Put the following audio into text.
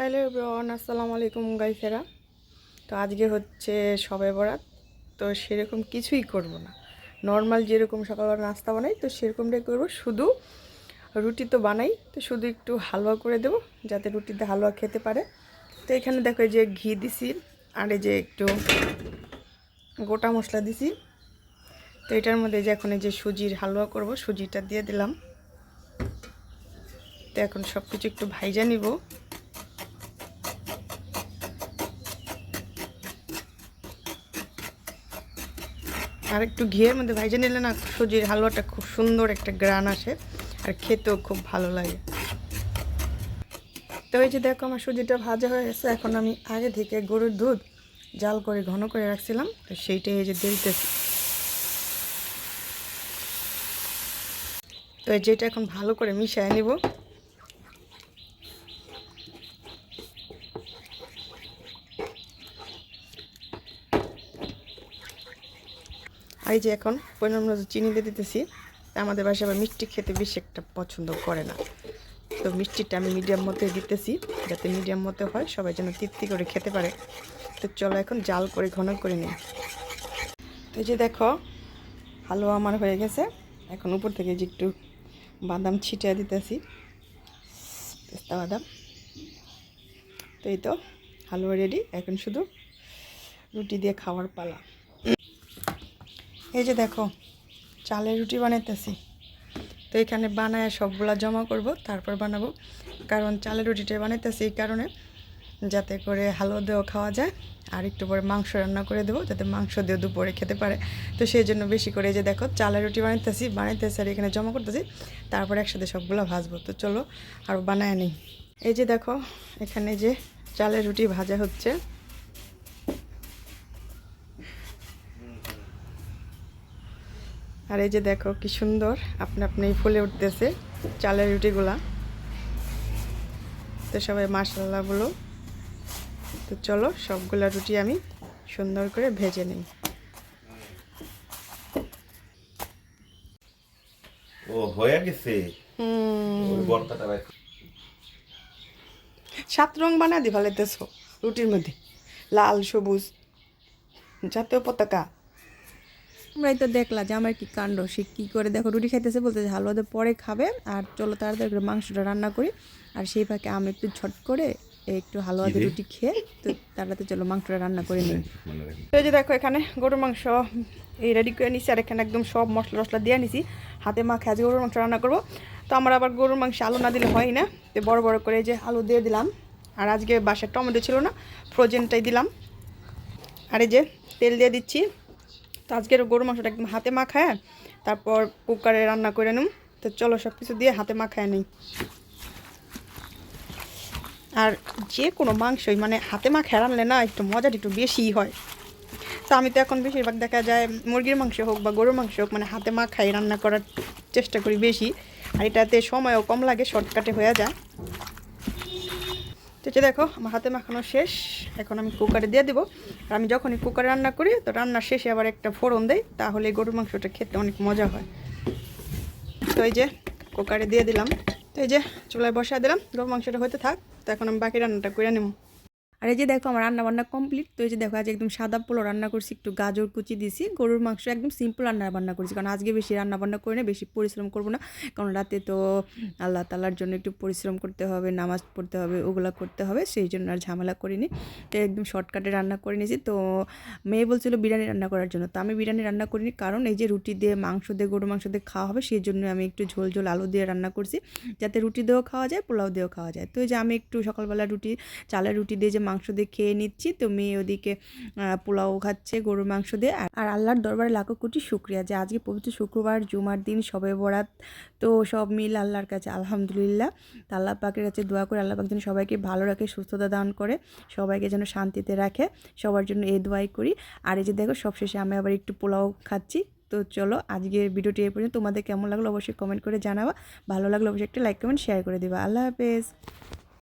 Hello everyone, আসসালামু আলাইকুম গাইসেরা। তো আজকে হচ্ছে সবে বরাত, তো সেরকম কিছুই করব না। নর্মাল যেরকম সকালবেলা নাস্তা বানাই, তো সেরকমটাই করব। শুধু রুটি তো বানাই, তো শুধু একটু হালুয়া করে দেব, যাতে রুটিতে হালুয়া খেতে পারে। তো এখানে দেখো এই যে ঘি দিছি, আর এই যে একটু গোটা মশলা দিছি। তো এটার মধ্যে যে এখন এই যে সুজির হালুয়া করব, সুজিটা দিয়ে দিলাম। তো এখন সব কিছু একটু ভাইজা নিব। আর একটু ঘিয়ের মধ্যে ভাইজে নিলে না সুজির হালুয়াটা খুব সুন্দর একটা গ্রান আসে আর খেতেও খুব ভালো লাগে। তো এই যে দেখো আমার সুজিটা ভাজা হয়ে গেছে, এখন আমি আগে থেকে গরুর দুধ জাল করে ঘন করে রাখছিলাম, তো সেইটাই এই যে দিতেছি তো যেটা এখন ভালো করে মিশিয়ে নিব। এই যে এখন পরিমাণ মতো চিনি দিয়ে দিতেছি, আমাদের বাসায় আবার মিষ্টি খেতে বেশি একটা পছন্দ করে না। তো মিষ্টিটা আমি মিডিয়াম মতো দিতেছি, যাতে মিডিয়াম মতো হয়, সবাই যেন তৃপ্তি করে খেতে পারে। তো চলো এখন জাল করে ঘন করে নিই। তো এই যে দেখো, হালুয়া আমার হয়ে গেছে। এখন উপর থেকে যে একটু বাদাম ছিটিয়ে দিতেছি। পেস্তা বাদাম। তো এই তো, হালুয়া রেডি এখন শুধু রুটি দিয়ে খাওয়ার পালা। এই যে দেখো, চালের রুটি বানাইতেছি। তো এখানে বানায় সবগুলা জমা করব, তারপর বানাবো। কারণ চালের রুটিটা বানাইতেছি এই কারণে, যাতে করে হালুয়া দিয়েও খাওয়া যায়, আর একটু পরে মাংস রান্না করে দেবো, যাতে মাংস দিয়ে দুপুরে খেতে পারে। তো সেই জন্য বেশি করে যে দেখো, চালের রুটি বানাইতেছি বানাইতেছি আর এখানে জমা করতেছি, তারপর একসাথে সবগুলো ভাজবো। তো চলো, আর বানায় নিই। এই যে দেখো, এখানে যে চালের রুটি ভাজা হচ্ছে আর এই যে দেখো কি সুন্দর আপনি আপনি ফুলে উঠতেছে চালের রুটিগুলা। তো সবাই মাসাল্লাহ বলো তো চলো সবগুলা রুটি আমি সুন্দর করে ভেজে নিই। ও হয়ে গেছে? হুম। ওই বর্তাটা রাখ- সাত রং বানা দি ভালাইতেছ রুটির মধ্যে। লাল সবুজ জাতীয় পতাকা। আমরাই তো দেখলা যে আমার কি কাণ্ড? সে কী করে দেখো? রুটি খাইতেছে বলতেছে যে দিয়ে পরে খাবে আর চলো তাড়াতাড়ি করে মাংসটা রান্না করি। আর সেই ফাঁকে আমি একটু ঝট করে একটু হালুয়া দিয়ে রুটি খেয়ে তো তাড়াতাড়ি চলো মাংসটা রান্না করে নিই। তো এই যে দেখো এখানে গরুর মাংস এই রেডি করে নিছি আর এখানে একদম সব মশলা টশলা দিয়ে নিছি। হাতে মাখে আজ গরুর মাংস রান্না করব। তো আমার আবার গরুর মাংস আলু না দিলে হয় না। তো বড় বড় করে যে আলু দিয়ে দিলাম। আর আজকে বাসায় টমেটো ছিল না ফ্রোজেনটাই দিলাম। আর এই যে তেল দিয়ে দিচ্ছি। তো আজকের গরুর মাংসটা একদম হাতে মাখায়, তারপর কুকারে রান্না করে নিম তো চলো সব কিছু দিয়ে হাতে মাখায় নিই। আর যে কোনো মাংসই মানে হাতে মাখায় রানলে না একটু মজাটা একটু বেশিই হয়। তো আমি তো এখন বেশিরভাগ দেখা যায় মুরগির মাংস হোক বা গরুর মাংস হোক মানে হাতে মাখাই রান্না করার চেষ্টা করি বেশি। আর এটাতে সময়ও কম লাগে, শর্টকাটে হয়ে যায়। এটা দেখো, আমার হাতে মাখানো শেষ। এখন আমি কুকারে দিয়ে দেবো। আর আমি যখনই কুকারে রান্না করি, তো রান্নার শেষে আবার একটা ফোড়ন দেয় তাহলে গরুর মাংসটা খেতে অনেক মজা হয়। তো এই যে কুকারে দিয়ে দিলাম। তো এই যে চুলায় বসা দিলাম, গরুর মাংসটা হতে থাক। তো এখন আমি বাকি রান্নাটা করে নেব। আর এই যে দেখো আমার রান্না বান্না কমপ্লিট তো এই যে দেখো আজ একদম সাদা পোলো রান্না করছি, একটু গাজর কুচি দিছি, গরুর মাংস একদম সিম্পল রান্না বান্না করছি, কারণ আজকে বেশি রান্না বান্না করে না, বেশি পরিশ্রম করব না, কারণ রাতে তো আল্লাহ তালার জন্য একটু পরিশ্রম করতে হবে, নামাজ পড়তে হবে, ওগুলো করতে হবে, সেই জন্য আর ঝামেলা করিনি, তো একদম শর্টকাটে রান্না করে নিয়েছি, তো মেয়ে বলছিল বিরিয়ানি রান্না করার জন্য, তো আমি বিরিয়ানি রান্না করিনি, কারণ এই যে রুটি দিয়ে মাংস দিয়ে, গরুর মাংস দিয়ে খাওয়া হবে, সেই জন্য আমি একটু ঝোল ঝোল আলু দিয়ে রান্না করছি, যাতে রুটি দিয়েও খাওয়া যায়, পোলাও দিয়েও খাওয়া যায়, তো এই যে আমি একটু সকালবেলা রুটি, চালের রুটি দিয়ে যে মাংস দিয়ে খেয়ে নিচ্ছি। তো মেয়ে ওদিকে পোলাও খাচ্ছে, গরুর মাংস দিয়ে। আর- আল্লাহর দরবারে লাখো কোটি শুক্রিয়া যে আজকে পবিত্র শুক্রবার, জুমার দিন, সবে বরাত, তো সব মিল আল্লাহর কাছে, আলহামদুলিল্লাহ। তা আল্লাহ পাকের কাছে দোয়া করে আল্লাহ পাক যেন সবাইকে ভালো রাখে, সুস্থতা দান করে, সবাইকে যেন শান্তিতে রাখে, সবার জন্য এই দোয়াই করি। আর এই যে দেখো, সবশেষে আমি আবার একটু পোলাও খাচ্ছি। তো চলো, আজকের ভিডিওটি এই পর্যন্ত। তোমাদের কেমন লাগল অবশ্যই কমেন্ট করে জানাবা। ভালো লাগল অবশ্যই একটা লাইক কমেন্ট শেয়ার করে দিবা। আল্লাহ হাফেজ।